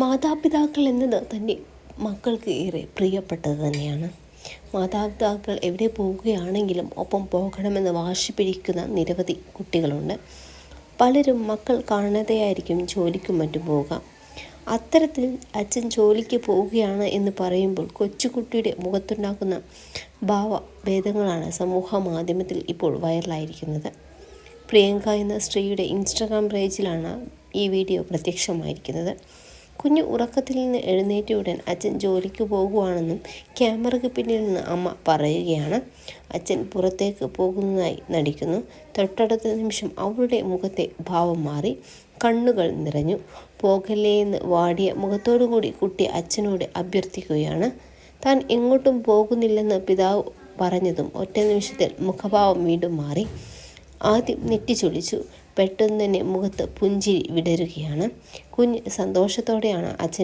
മാതാപിതാക്കൾ എന്നത് തന്റെ മക്കൾക്ക് ഏറെ പ്രിയപ്പെട്ടത് തന്നെയാണ്. മാതാപിതാക്കൾ എവിടെ പോവുകയാണെങ്കിലും ഒപ്പം പോകണമെന്ന് വാശി പിടിക്കുന്ന നിരവധി കുട്ടികളുണ്ട്. പലരും മക്കൾ കാണാതെയായിരിക്കും ജോലിക്കും മറ്റും പോവുക അത്തരത്തിൽ അച്ഛൻ ജോലിക്ക് പോവുകയാണ് എന്ന് പറയുമ്പോൾ കൊച്ചുകുട്ടിയുടെ മുഖത്തുണ്ടാക്കുന്ന ഭാവഭേദങ്ങളാണ് സമൂഹ മാധ്യമത്തിൽ ഇപ്പോൾ വൈറലായിരിക്കുന്നത്. പ്രിയങ്ക എന്ന സ്ത്രീയുടെ ഇൻസ്റ്റഗ്രാം പേജിലാണ് ഈ വീഡിയോ പ്രത്യക്ഷമായിരിക്കുന്നത്. കുഞ്ഞു ഉറക്കത്തിൽ നിന്ന് എഴുന്നേറ്റ ഉടൻ അച്ഛൻ ജോലിക്ക് പോകുവാണെന്നും ക്യാമറയ്ക്ക് പിന്നിൽ നിന്ന് അമ്മ പറയുകയാണ്. അച്ഛൻ പുറത്തേക്ക് പോകുന്നതായി നടിക്കുന്നു. തൊട്ടടുത്ത നിമിഷം അവളുടെ മുഖത്തെ ഭാവം മാറി. കണ്ണുകൾ നിറഞ്ഞു. പോകല്ലേ എന്ന് വാടിയ മുഖത്തോടുകൂടി കുട്ടി അച്ഛനോട് അഭ്യർത്ഥിക്കുകയാണ്. താൻ എങ്ങോട്ടും പോകുന്നില്ലെന്ന് പിതാവ് പറഞ്ഞതും ഒറ്റ നിമിഷത്തിൽ മുഖഭാവം വീണ്ടും മാറി. ആദ്യം നെറ്റിച്ചൊളിച്ചു പെട്ടെന്ന് തന്നെ മുഖത്ത് പുഞ്ചിരി വിടരുകയാണ്. കുഞ്ഞ് സന്തോഷത്തോടെയാണ് അച്ഛൻ